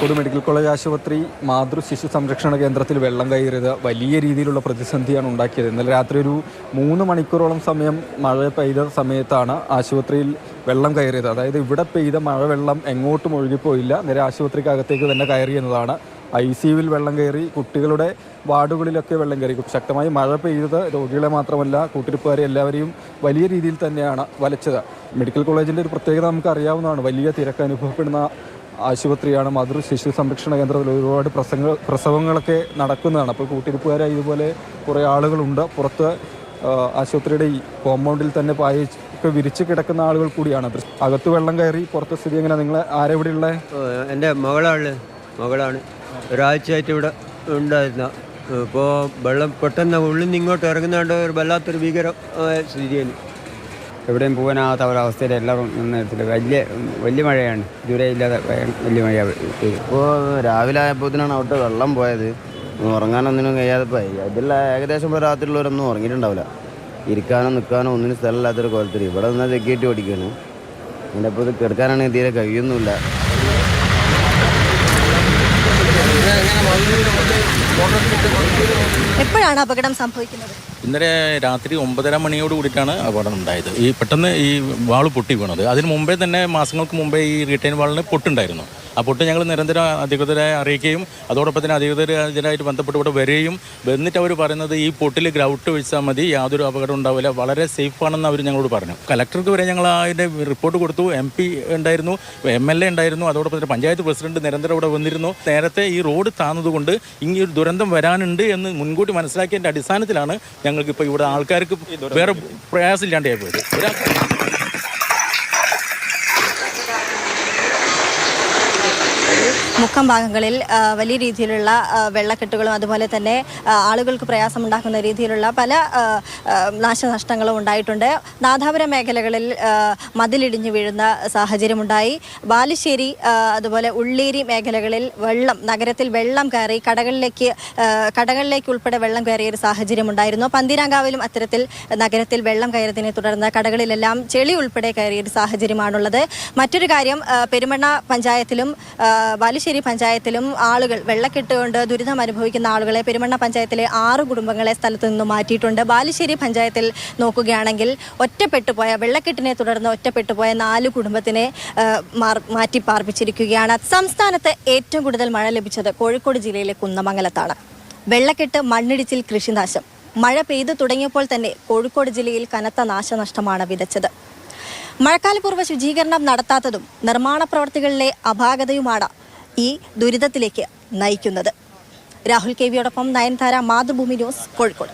Kozhikode medical college ആശുപത്രി മാതൃ ശിശു സംരക്ഷണ കേന്ദ്രത്തിൽ വെള്ളം കയറിയത് വലിയ രീതിയിലുള്ള പ്രതിസന്ധിയാണ് ഉണ്ടാക്കിയത്. ഇന്നലെ രാത്രി ഒരു മൂന്ന് മണിക്കൂറോളം സമയം മഴ പെയ്ത സമയത്താണ് ആശുപത്രിയിൽ വെള്ളം കയറിയത്. അതായത് ഇവിടെ പെയ്ത മഴവെള്ളം എങ്ങോട്ടും ഒഴുകിപ്പോയില്ല. നേരെ ആശുപത്രിക്കകത്തേക്ക് തന്നെ കയറി എന്നതാണ്. ഐ സി യുവിൽ വെള്ളം കയറി കുട്ടികളുടെ വാർഡുകളിലൊക്കെ വെള്ളം കയറി. ശക്തമായി മഴ പെയ്തത് രോഗികളെ മാത്രമല്ല കൂട്ടിരിപ്പുകാരെ എല്ലാവരെയും വലിയ രീതിയിൽ തന്നെയാണ് വലച്ചത്. മെഡിക്കൽ കോളേജിന്റെ ഒരു പ്രത്യേകത നമുക്ക് അറിയാവുന്നതാണ് വലിയ തിരക്ക് അനുഭവപ്പെടുന്ന ആശുപത്രിയാണ് മധുർ ശിശു സംരക്ഷണ കേന്ദ്രത്തിൽ ഒരുപാട് പ്രസംഗ പ്രസവങ്ങളൊക്കെ നടക്കുന്നതാണ്. അപ്പോൾ കൂട്ടിരിപ്പുകാരായി ഇതുപോലെ കുറേ ആളുകളുണ്ട്. പുറത്ത് ആശുപത്രിയുടെ ഈ കോമ്പൗണ്ടിൽ തന്നെ പായ ഒക്കെ വിരിച്ച് കിടക്കുന്ന ആളുകൾ കൂടിയാണ്. അകത്ത് വെള്ളം കയറി പുറത്തെ സ്ഥിതി എങ്ങനെ നിങ്ങൾ ആരെവിടെയുള്ള എന്റെ മകളാണ്. മകളാണ്. ഒരാഴ്ചയായിട്ട് ഇവിടെ ഉണ്ടായിരുന്ന. ഇപ്പോൾ വെള്ളം പെട്ടെന്ന് ഉള്ളിൽ നിന്ന് ഇങ്ങോട്ട് ഇറങ്ങുന്നതുകൊണ്ട് ഒരു വല്ലാത്തൊരു ഭീകര സ്ഥിതിയാണ്. എവിടെയും പോകാനാകാത്ത ഒരവസ്ഥയിൽ എല്ലാവരും നിന്നെടുത്തില്ല വലിയ വലിയ മഴയാണ്. ദൂരെ ഇല്ലാതെ വലിയ മഴ ഇപ്പോൾ രാവിലെ ആയപ്പോഴത്തേനാണ് അവിടെ വെള്ളം പോയത്. ഉറങ്ങാനൊന്നിനും കഴിയാതെ പോയി. അതിൽ ഏകദേശം രാത്രിയുള്ളവരൊന്നും ഉറങ്ങിയിട്ടുണ്ടാവില്ല. ഇരിക്കാനോ നിൽക്കാനോ ഒന്നിനും സ്ഥലമില്ലാത്തൊരു കോലത്തിൽ ഇവിടെ നിന്നാൽ തെക്കേറ്റ് ഓടിക്കുകയാണ് എന്റെ അപ്പോൾ ഇത് കിടക്കാനാണെങ്കിൽ തീരെ കഴിയൊന്നുമില്ല. എപ്പോഴാണ് അപകടം സംഭവിക്കുന്നത്? ഇന്നലെ രാത്രി ഒമ്പതര മണിയോട് കൂടിയിട്ടാണ് അപകടം ഉണ്ടായത്. ഈ പെട്ടെന്ന് ഈ വാൾ പൊട്ടി വീണത്. അതിന് മുമ്പേ തന്നെ മാസങ്ങൾക്ക് മുമ്പേ ഈ റീറ്റെയിൻ വാളിന് പൊട്ടുണ്ടായിരുന്നു. ആ പൊട്ട് ഞങ്ങൾ നിരന്തരം അധികൃതരെ അറിയിക്കുകയും അതോടൊപ്പം തന്നെ അധികൃതർ ഇതിനായിട്ട് ബന്ധപ്പെട്ട് ഇവിടെ വരികയും എന്നിട്ട് അവർ പറയുന്നത് ഈ പൊട്ടിൽ ഗ്രൗട്ട് വെച്ചാൽ മതി യാതൊരു അപകടം ഉണ്ടാവില്ല വളരെ സേഫാണെന്ന് അവർ ഞങ്ങളോട് പറഞ്ഞു. കലക്ടർക്ക് വരെ ഞങ്ങൾ അതിന്റെ റിപ്പോർട്ട് കൊടുത്തു എം പി ഉണ്ടായിരുന്നു എം എൽ എ ഉണ്ടായിരുന്നു അതോടൊപ്പം തന്നെ പഞ്ചായത്ത് പ്രസിഡന്റ് നിരന്തരം ഇവിടെ വന്നിരുന്നു. നേരത്തെ ഈ റോഡ് താന്നതുകൊണ്ട് ഇങ്ങനെ ഒരു ദുരന്തം വരാനുണ്ട് എന്ന് മുൻകൂട്ടി മനസ്സിലാക്കിയതിന്റെ അടിസ്ഥാനത്തിലാണ് ഞങ്ങൾക്ക് ഇപ്പോൾ ഇവിടെ ആൾക്കാർക്ക് വേറെ പ്രയാസമില്ലാണ്ടായി പോയത്. മുക്കം ഭാഗങ്ങളിൽ വലിയ രീതിയിലുള്ള വെള്ളക്കെട്ടുകളും അതുപോലെ തന്നെ ആളുകൾക്ക് പ്രയാസമുണ്ടാക്കുന്ന രീതിയിലുള്ള പല നാശനഷ്ടങ്ങളും ഉണ്ടായിട്ടുണ്ട്. നാദാപുരം മേഖലകളിൽ മതിലിടിഞ്ഞു വീഴുന്ന സാഹചര്യമുണ്ടായി. ബാലുശ്ശേരി അതുപോലെ ഉള്ളേരി മേഖലകളിൽ വെള്ളം നഗരത്തിൽ വെള്ളം കയറി കടകളിലേക്ക് കടകളിലേക്ക് ഉൾപ്പെടെ വെള്ളം കയറിയ ഒരു സാഹചര്യമുണ്ടായിരുന്നു. പന്തീരാങ്കാവിലും അത്തരത്തിൽ നഗരത്തിൽ വെള്ളം കയറിയതിനെ തുടർന്ന് കടകളിലെല്ലാം ചെളി ഉൾപ്പെടെ കയറിയ ഒരു സാഹചര്യമാണുള്ളത്. മറ്റൊരു കാര്യം പെരുമണ്ണ പഞ്ചായത്തിലും ആ, ബാലുശ്ശേരി പഞ്ചായത്തിലും ആളുകൾ വെള്ളക്കെട്ടുകൊണ്ട് ദുരിതം അനുഭവിക്കുന്ന ആളുകളെ പെരുമണ്ണ പഞ്ചായത്തിലെ ആറ് കുടുംബങ്ങളെ സ്ഥലത്ത് നിന്നും മാറ്റിയിട്ടുണ്ട്. ബാലുശ്ശേരി പഞ്ചായത്തിൽ നോക്കുകയാണെങ്കിൽ ഒറ്റപ്പെട്ടു പോയ വെള്ളക്കെട്ടിനെ തുടർന്ന് ഒറ്റപ്പെട്ടു പോയ നാല് കുടുംബത്തിനെ മാറ്റി പാർപ്പിച്ചിരിക്കുകയാണ്. സംസ്ഥാനത്ത് ഏറ്റവും കൂടുതൽ മഴ ലഭിച്ചത് കോഴിക്കോട് ജില്ലയിലെ കുന്നമംഗലത്താണ്. വെള്ളക്കെട്ട് മണ്ണിടിച്ചിൽ കൃഷിനാശം. മഴ പെയ്തു തുടങ്ങിയപ്പോൾ തന്നെ കോഴിക്കോട് ജില്ലയിൽ കനത്ത നാശനഷ്ടമാണ് വിതച്ചത്. മഴക്കാലപൂർവ ശുചീകരണം നടത്താത്തതും നിർമ്മാണ പ്രവർത്തികളിലെ അപാകതയുമാണ് ഈ ദുരിതത്തിലേക്ക് നയിക്കുന്നത്. രാഹുൽ കെ വിയോടൊപ്പം നയൻതാര മാതൃഭൂമി ന്യൂസ് കോഴിക്കോട്.